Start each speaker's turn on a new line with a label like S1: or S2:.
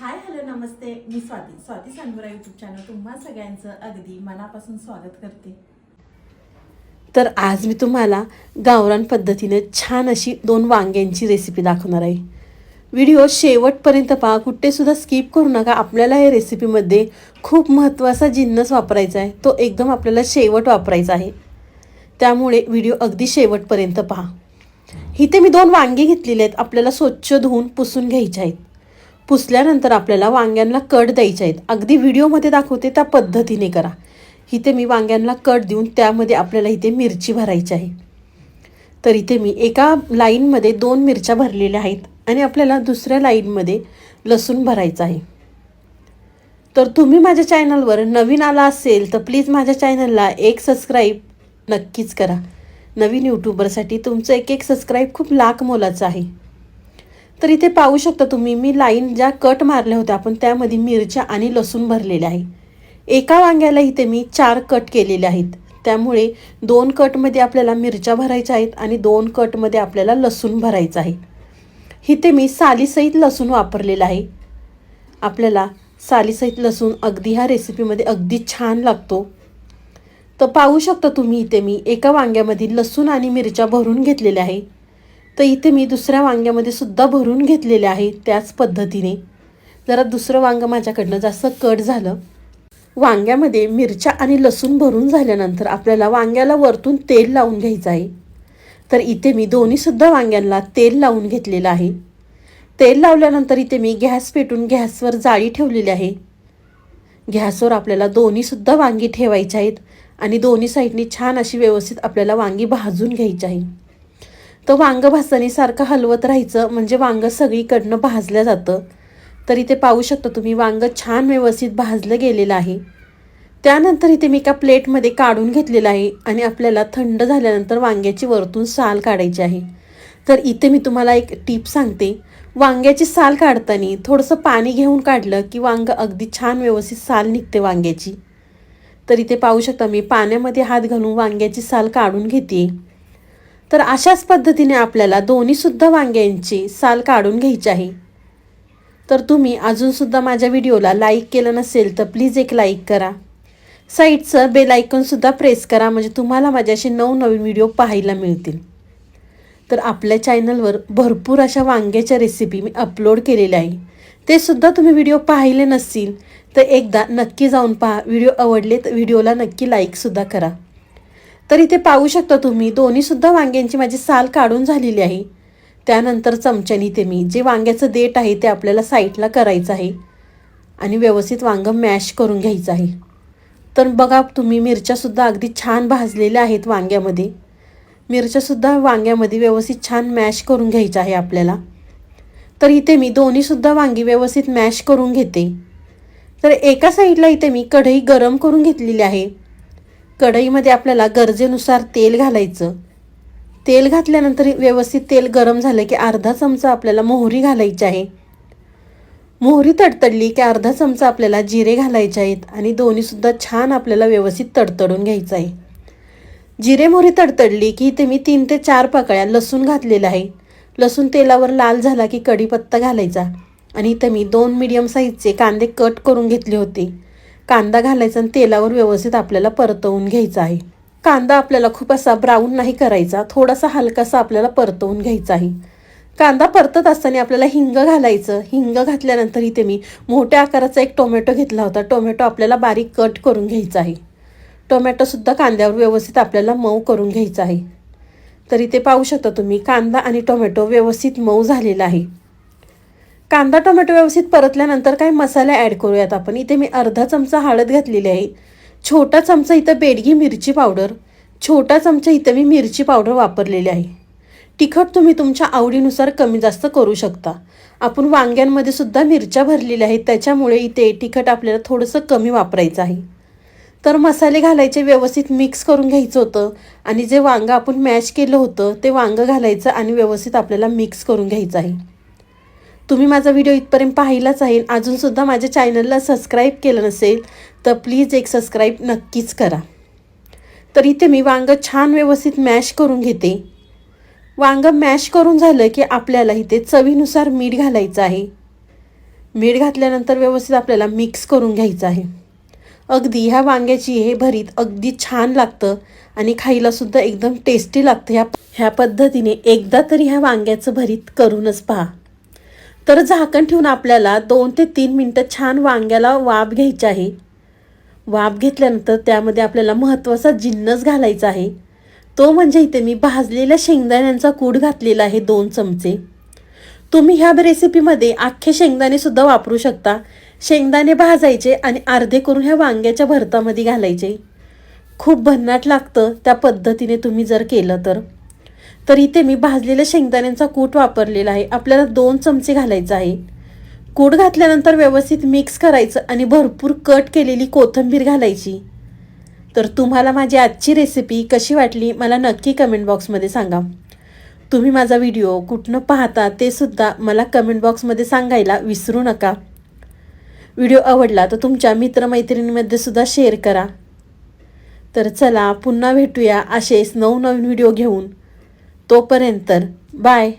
S1: हाय hello नमस्ते. मी Swati. Swati Sangura YouTube channel तुम्हा सगळ्यांचं अगदी मनापासून स्वागत करते.
S2: तर आज मी तुम्हाला गावरान पद्धतीने छान अशी दोन वांग्यांची रेसिपी दाखवणार आहे. व्हिडिओ शेवटपर्यंत पहा. कुठेसुद्धा स्किप करू नका. आपल्याला या रेसिपीमध्ये खूप महत्त्वाचा जिन्नस वापरायचा आहे. तो एकदम आपल्याला शेवट वापरायचा आहे. त्यामुळे व्हिडिओ अगदी शेवटपर्यंत पहा. इथे मी दोन वांगे घेतलेले आहेत. आपल्याला स्वच्छ धुवून पुसून घ्यायचे आहेत. पुसल्यानंतर आपल्याला वांग्यांना कट द्यायचे आहेत. अगदी व्हिडिओमध्ये दाखवते त्या पद्धतीने करा. इथे मी वांग्यांना कट देऊन त्यामध्ये आपल्याला इथे मिरची भरायची आहे. तर इथे मी एका लाईनमध्ये दोन मिरच्या भरलेल्या आहेत आणि आपल्याला दुसऱ्या लाईनमध्ये लसूण भरायचं आहे. तर तुम्ही माझ्या चॅनलवर नवीन आला असेल तर प्लीज माझ्या चॅनलला एक सबस्क्राईब नक्कीच करा. नवीन यूट्यूबरसाठी तुमचं एक एक सबस्क्राईब खूप लाख मोलाचं आहे. तर इथे पाहू शकता तुम्ही मी लाईन ज्या कट मारल्या होत्या आपण त्यामध्ये मिरच्या आणि लसूण भरलेल्या आहे. एका वांग्याला इथे मी चार कट केलेले आहेत. त्यामुळे दोन कटमध्ये आपल्याला मिरच्या भरायच्या आहेत आणि दोन कटमध्ये आपल्याला लसूण भरायचं आहे. इथे मी सालीसहित लसूण वापरलेलं आहे. आपल्याला सालीसहित लसूण अगदी ह्या रेसिपीमध्ये अगदी छान लागतो. तर पाहू शकता तुम्ही इथे मी एका वांग्यामध्ये लसूण आणि मिरच्या भरून घेतलेल्या आहे. तर इथे मी दुसऱ्या वांग्यामध्ये सुद्धा भरून घेतलेले आहे त्याच पद्धतीने. जरा दुसरं वांगं माझ्याकडनं जास्त कट झालं. वांग्यामध्ये मिरच्या आणि लसूण भरून झाल्यानंतर आपल्याला वांग्याला वरतून तेल लावून घ्यायचं आहे. तर इथे मी दोन्हीसुद्धा वांग्यांना तेल लावून घेतलेलं आहे. तेल लावल्यानंतर इथे मी गॅस पेटून गॅसवर जाळी ठेवलेली आहे. गॅसवर आपल्याला दोन्हीसुद्धा वांगी ठेवायची आहेत आणि दोन्ही साईडनी छान अशी व्यवस्थित आपल्याला वांगी भाजून घ्यायची आहे. तर वांगं भाजताना हलवत राहायचं म्हणजे वांगं सगळीकडनं भाजलं जातं. तर इथे पाहू शकता तुम्ही वांगं छान व्यवस्थित भाजलं गेलेलं आहे. त्यानंतर इथे मी एका प्लेटमध्ये काढून घेतलेलं आहे आणि आपल्याला थंड झाल्यानंतर वांग्याची वरतून साल काढायची आहे. तर इथे मी तुम्हाला एक टीप सांगते. वांग्याची साल काढताना थोडंसं पाणी घेऊन काढलं की वांगं अगदी छान व्यवस्थित साल निघते वांग्याची. तर इथे पाहू शकता मी पाण्यामध्ये हात घालून वांग्याची साल काढून घेते तर अशाच पद्धतीने आपल्याला दोन्हीसुद्धा वांग्यांची साल काढून घ्यायची आहे. तर तुम्ही अजूनसुद्धा माझ्या व्हिडिओला लाईक केलं नसेल तर प्लीज एक लाईक करा. साईडचं बेल आयकॉनसुद्धा प्रेस करा म्हणजे तुम्हाला माझ्याशी नवनवीन व्हिडिओ पाहायला मिळतील. तर आपल्या चॅनलवर भरपूर अशा वांग्याच्या रेसिपी मी अपलोड केलेल्या आहे. ते सुद्धा तुम्ही व्हिडिओ पाहिले नसतील तर एकदा नक्की जाऊन पहा. व्हिडिओ आवडले तर व्हिडिओला नक्की लाईकसुद्धा करा. तर इथे पाहू शकता तुम्ही दोन्हीसुद्धा वांग्यांची माझी साल काढून झालेली आहे. त्यानंतर चमच्याने ते मी जे वांग्याचं देठ आहे ते आपल्याला साईडला करायचं आहे आणि व्यवस्थित वांगं मॅश करून घ्यायचं आहे. तर बघा तुम्ही मिरच्यासुद्धा अगदी छान भाजलेल्या आहेत वांग्यामध्ये. मिरच्यासुद्धा वांग्यामध्ये व्यवस्थित छान मॅश करून घ्यायचं आहे आपल्याला. तर इथे मी दोन्हीसुद्धा वांगी व्यवस्थित मॅश करून घेते. तर एका साईडला इथे मी कढई गरम करून घेतलेली आहे. कढईमध्ये आपल्याला गरजेनुसार तेल घालायचं. तेल घातल्यानंतर व्यवस्थित तेल गरम झालं की अर्धा चमचा आपल्याला मोहरी घालायची आहे. मोहरी तडतडली की अर्धा चमचा आपल्याला जिरे घालायचे आहेत आणि दोन्हीसुद्धा छान आपल्याला व्यवस्थित तडतडून घ्यायचं आहे. जिरे मोहरी तडतडली की इथे मी तीन ते चार पाकळ्या लसूण घातलेला आहे. लसूण तेलावर लाल झाला की कढीपत्ता घालायचा आणि इथं मी दोन मीडियम साईजचे कांदे कट करून घेतले होते. कांदा घालायचा आणि तेलावर व्यवस्थित आपल्याला परतवून घ्यायचा आहे. कांदा आपल्याला खूप असा ब्राऊन नाही करायचा थोडासा हलकासा आपल्याला परतवून घ्यायचा आहे. कांदा परतत असताना आपल्याला हिंग घालायचं हिंग घातल्यानंतर इथे मी मोठ्या आकाराचा एक टोमॅटो घेतला होता. टोमॅटो आपल्याला बारीक कट करून घ्यायचा आहे. टोमॅटोसुद्धा कांद्यावर व्यवस्थित आपल्याला मऊ करून घ्यायचा आहे. तर इथे पाहू शकता तुम्ही कांदा आणि टोमॅटो व्यवस्थित मऊ झालेला आहे. कांदा टोमॅटो व्यवस्थित परतल्यानंतर काही मसाले ॲड करूयात आपण. इथे मी अर्धा चमचा हळद घातलेली आहे. छोटा चमचा इथं बेडगी मिरची पावडर. छोटा चमचा इथं मी मिरची पावडर वापरलेली आहे. तिखट तुम्ही तुमच्या आवडीनुसार कमी जास्त करू शकता. आपण वांग्यांमध्ये सुद्धा मिरच्या भरलेल्या आहेत. त्याच्यामुळे इथे तिखट आपल्याला थोडंसं कमी वापरायचं आहे. तर मसाले घालायचे व्यवस्थित मिक्स करून घ्यायचं होतं. आणि जे वांगं आपण मॅश केलं होतं ते वांगं घालायचं आणि व्यवस्थित आपल्याला मिक्स करून घ्यायचं आहे. तुम्ही माझा व्हिडिओ इथपर्यंत पाहिलाच आहे. अजूनसुद्धा माझ्या चॅनलला सबस्क्राईब केलं नसेल तर प्लीज एक सबस्क्राईब नक्कीच करा. तर इथे मी वांगं छान व्यवस्थित मॅश करून घेते. वांगं मॅश करून झालं की आपल्याला इथे चवीनुसार मीठ घालायचं आहे. मीठ घातल्यानंतर व्यवस्थित आपल्याला मिक्स करून घ्यायचं आहे. अगदी ह्या वांग्याची हे भरीत अगदी छान लागतं आणि खायलासुद्धा एकदम टेस्टी लागतं. ह्या ह्या पद्धतीने एकदा तरी ह्या वांग्याचं भरीत करूनच पहा. तर झाकण ठेवून आपल्याला दोन ते तीन मिनटं छान वांग्याला वाफ घ्यायची आहे. वाफ घेतल्यानंतर त्यामध्ये आपल्याला महत्त्वाचा जिन्नस घालायचा आहे. तो म्हणजे इथे मी भाजलेल्या शेंगदाण्यांचा कूड घातलेला आहे दोन चमचे. तुम्ही ह्या रेसिपीमध्ये अख्खे शेंगदाणेसुद्धा वापरू शकता. शेंगदाणे भाजायचे आणि अर्धे करून ह्या वांग्याच्या भरतामध्ये घालायचे. खूप भन्नाट लागतं त्या पद्धतीने तुम्ही जर केलं तर. तर इथे मी भाजलेल्या शेंगदाण्यांचा कूट वापरलेला आहे. आपल्याला दोन चमचे घालायचं आहे कूट घातल्यानंतर व्यवस्थित मिक्स करायचं आणि भरपूर कट केलेली कोथिंबीर घालायची. तर तुम्हाला माझी आजची रेसिपी कशी वाटली मला नक्की कमेंट बॉक्समध्ये सांगा. तुम्ही माझा व्हिडिओ कुठनं पाहता ते सुद्धा मला कमेंट बॉक्समध्ये सांगायला विसरू नका. व्हिडिओ आवडला तर तुमच्या मित्रमैत्रिणीमध्ये सुद्धा शेअर करा. तर चला पुन्हा भेटूया असेच नवनवीन व्हिडिओ घेऊन. तोपर्यंत बाय